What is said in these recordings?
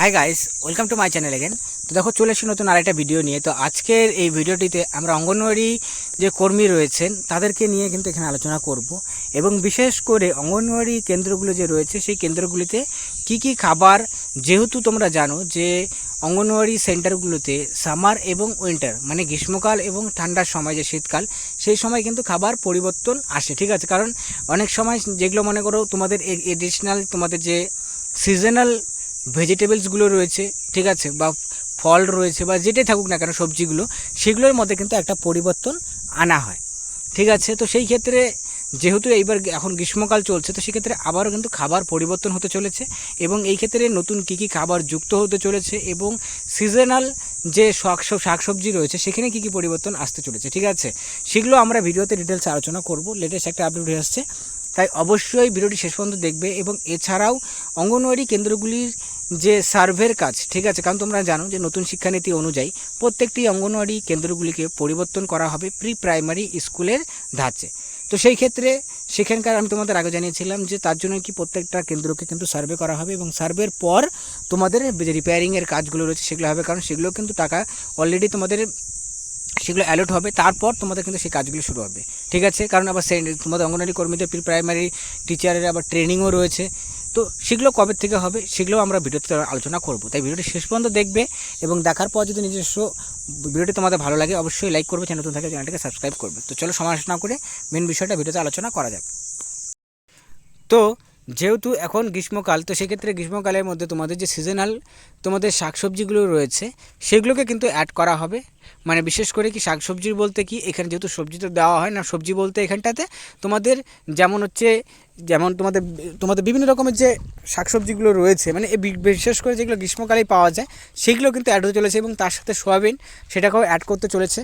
Hi guys welcome to my channel again তো দেখো, চলে এসেছি নতুন আরেকটা ভিডিও নিয়ে। তো আজকের এই ভিডিওটিতে আমরা অঙ্গনওয়াড়ি যে কর্মী রয়েছেন, তাদেরকে নিয়ে কিন্তু এখানে আলোচনা করব। এবং বিশেষ করে অঙ্গনওয়াড়ি কেন্দ্রগুলো যে রয়েছে, সেই কেন্দ্রগুলিতে কি কি খাবার, যেহেতু তোমরা জানো যে অঙ্গনওয়াড়ি সেন্টারগুলোতে সামার এবং উইন্টার মানে গ্রীষ্মকাল এবং ঠান্ডার সময় যে শীতকাল, সেই সময় কিন্তু খাবার পরিবর্তন আসে, ঠিক আছে? কারণ অনেক সময় যেগুলো মনে করো তোমাদের এডিশনাল তোমাদের যে সিজনাল ভেজিটেবলসগুলো রয়েছে, ঠিক আছে, বা ফল রয়েছে, বা যেটাই থাকুক না কেন সবজিগুলো, সেগুলোর মধ্যে কিন্তু একটা পরিবর্তন আনা হয়, ঠিক আছে? তো সেই ক্ষেত্রে যেহেতু এইবার এখন গ্রীষ্মকাল চলছে, তো সেক্ষেত্রে আবারও কিন্তু খাবার পরিবর্তন হতে চলেছে এবং এই ক্ষেত্রে নতুন কী কী খাবার যুক্ত হতে চলেছে এবং সিজনাল যে শাক শাকসবজি রয়েছে, সেখানে কী কী পরিবর্তন আসতে চলেছে, ঠিক আছে? সেগুলো আমরা ভিডিওতে ডিটেলস আলোচনা করব লেটেস্ট একটা আপডেট হয়ে আসছে। তাই অবশ্যই ভিডিওটি শেষ পর্যন্ত দেখবে এবং এছাড়াও অঙ্গনওয়াড়ি কেন্দ্রগুলির যে সার্ভের কাজ, ঠিক আছে? কারণ তোমরা জানো যে নতুন শিক্ষানীতি অনুযায়ী প্রত্যেকটি অঙ্গনওয়াড়ি কেন্দ্রগুলিকে পরিবর্তন করা হবে প্রি প্রাইমারি স্কুলের ধাঁচে। তো সেই ক্ষেত্রে সেখানকার আমি তোমাদের আগে জানিয়েছিলাম যে তার জন্য কি প্রত্যেকটা কেন্দ্রকে কিন্তু সার্ভে করা হবে এবং সার্ভের পর তোমাদের যে রিপেয়ারিংয়ের কাজগুলো রয়েছে সেগুলো হবে, কারণ সেগুলো কিন্তু টাকা অলরেডি তোমাদের সেগুলো অ্যালোট হবে, তারপর তোমাদের কিন্তু সেই কাজগুলো শুরু হবে। ঠিক আছে? কারণ আবার তোমাদের অঙ্গনওয়াড়ি কর্মীদের প্রি প্রাইমারি টিচারের আবার ট্রেনিংও রয়েছে। তো সেগুলো কবে থেকে হবে সেগুলো আমরা ভিডিওতে আলোচনা করব। তাই ভিডিওটি শেষ পর্যন্ত দেখবে এবং দেখার পর যদি নিজস্ব ভিডিওটি তোমাদের ভালো লাগে অবশ্যই লাইক করবে, চ্যানেল নতুন থাকে চ্যানেলটাকে সাবস্ক্রাইব করবে। তো চলো সমালোচনা করে মেন বিষয়টা ভিডিওতে আলোচনা করা যাক। তো যেহেতু এখন গ্রীষ্মকাল, তো সেক্ষেত্রে গ্রীষ্মকালের মধ্যে তোমাদের যে সিজনাল তোমাদের শাকসবজিগুলো রয়েছে, সেগুলোকে কিন্তু অ্যাড করা হবে। মানে বিশেষ করে কি শাকসবজির বলতে কি, এখানে যেহেতু সবজি তো দেওয়া হয় না, সবজি বলতে এখানটাতে তোমাদের যেমন হচ্ছে, যেমন তোমাদের তোমাদের বিভিন্ন রকমের যে শাকসবজিগুলো রয়েছে মানে বিশেষ করে যেগুলো গ্রীষ্মকালেই পাওয়া যায়, সেগুলো কিন্তু অ্যাড হতে চলেছে এবং তার সাথে সোয়াবিন সেটাকেও অ্যাড করতে চলেছে।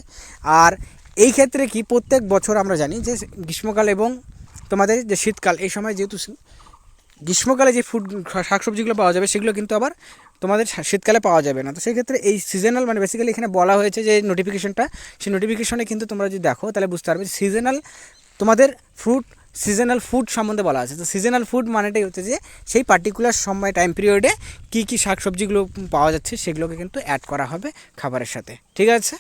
আর এই ক্ষেত্রে কি প্রত্যেক বছর আমরা জানি যে গ্রীষ্মকাল এবং তোমাদের যে শীতকাল, এই সময় যেহেতু গ্রীষ্মকালে যে ফুড শাকসবজিগুলো পাওয়া যাবে, সেগুলো কিন্তু আবার তোমাদের শীতকালে পাওয়া যাবে না। তো সেই ক্ষেত্রে এই সিজনাল মানে বেসিক্যালি এখানে বলা হয়েছে যে নোটিফিকেশনটা সেই নোটিফিকেশনে কিন্তু তোমরা যদি দেখো, তাহলে বুঝতে পারবে সিজনাল তোমাদের ফ্রুট সিজনাল ফুড সম্বন্ধে বলা আছে। তো সিজনাল ফুড মানেটাই হচ্ছে যে সেই পার্টিকুলার সময় টাইম পিরিয়ডে কী কী শাকসবজিগুলো পাওয়া যাচ্ছে, সেগুলোকে কিন্তু অ্যাড করা হবে খাবারের সাথে। ঠিক আছে?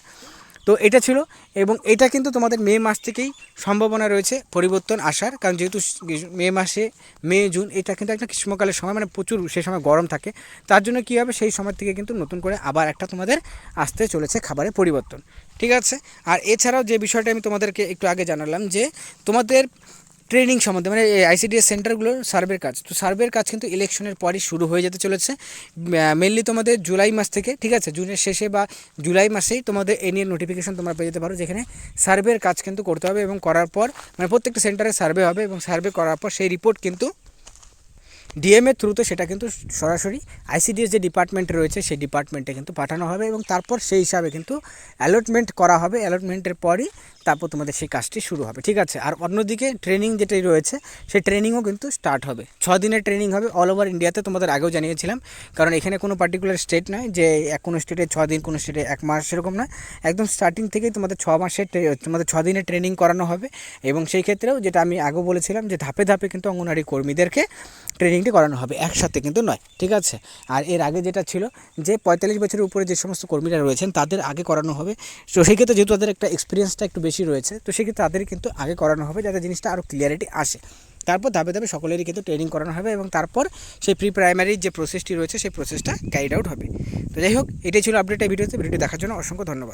তো এটা ছিল এবং এটা কিন্তু তোমাদের মে মাস থেকেই সম্ভাবনা রয়েছে পরিবর্তন আসার। কারণ যেহেতু মে মাসে, মে, জুন, এটা কিন্তু একটা গ্রীষ্মকালের সময় মানে প্রচুর সেই সময় গরম থাকে। তার জন্য কী হবে? সেই সময় থেকে কিন্তু নতুন করে আবার একটা তোমাদের আসতে চলেছে খাবারের পরিবর্তন। ঠিক আছে? আর এছাড়াও যে বিষয়টা আমি তোমাদেরকে একটু আগে জানালাম যে তোমাদের ট্রেনিং সম্বন্ধে মানে আইসিডিএস সেন্টারগুলোর সার্ভের কাজ। তো সার্ভের কাজ কিন্তু ইলেকশনের পরই শুরু হয়ে যেতে চলেছে। মেনলি তোমাদের জুলাই মাস থেকে, ঠিক আছে? জুনের শেষে বা জুলাই মাসেই তোমাদের এ নিয়ে নোটিফিকেশন তোমরা পেয়ে যেতে পারো, যেখানে সার্ভের কাজ কিন্তু করতে হবে এবং করার পর মানে প্রত্যেকটা সেন্টারে সার্ভে হবে এবং সার্ভে করার পর সেই রিপোর্ট কিন্তু ডিএমএর থ্রুতে সেটা কিন্তু সরাসরি আইসিডিএস যে ডিপার্টমেন্ট রয়েছে, সেই ডিপার্টমেন্টে কিন্তু পাঠানো হবে এবং তারপর সেই হিসাবে কিন্তু অ্যালটমেন্ট করা হবে। অ্যালটমেন্টের পরই তারপর তোমাদের সেই কাজটি শুরু হবে। ঠিক আছে? আর অন্যদিকে ট্রেনিং যেটাই রয়েছে, সেই ট্রেনিংও কিন্তু স্টার্ট হবে। ছ দিনের ট্রেনিং হবে অল ওভার ইন্ডিয়াতে তোমাদের আগেও জানিয়েছিলাম। কারণ এখানে কোনো পার্টিকুলার স্টেট নয় যে কোনো স্টেটে ছ দিন, কোনো স্টেটে এক মাস সেরকম নয়। একদম স্টার্টিং থেকেই তোমাদের ছ মাসের তোমাদের ছ দিনের ট্রেনিং করানো হবে। এবং সেই ক্ষেত্রেও যেটা আমি আগেও বলেছিলাম যে ধাপে ধাপে কিন্তু অঙ্গনওয়াড়ি কর্মীদেরকে ট্রেনিংটি করানো হবে, একসাথে কিন্তু নয়, ঠিক আছে? আর এর আগে যেটা ছিল যে পঁয়তাল্লিশ বছরের উপরে যে সমস্ত কর্মীরা রয়েছেন, তাদের আগে করানো হবে। তো সেই ক্ষেত্রে যেহেতু তাদের একটা এক্সপিরিয়েন্সটা একটু বেশি রয়েছে, তো সেক্ষেত্রে তাদের কিন্তু আগে করানো হবে যাতে জিনিসটা আরও ক্লিয়ারিটি আসে। তারপর ধাপে ধাপে সকলেরই কিন্তু ট্রেনিং করানো হবে এবং তারপর সেই প্রি প্রাইমারির যে প্রসেসটি রয়েছে, সেই প্রসেসটা ক্যারিড আউট হবে। তো যাই হোক, এটাই ছিল আপডেট ভিডিওতে ভিডিওটি দেখার জন্য অসংখ্য ধন্যবাদ।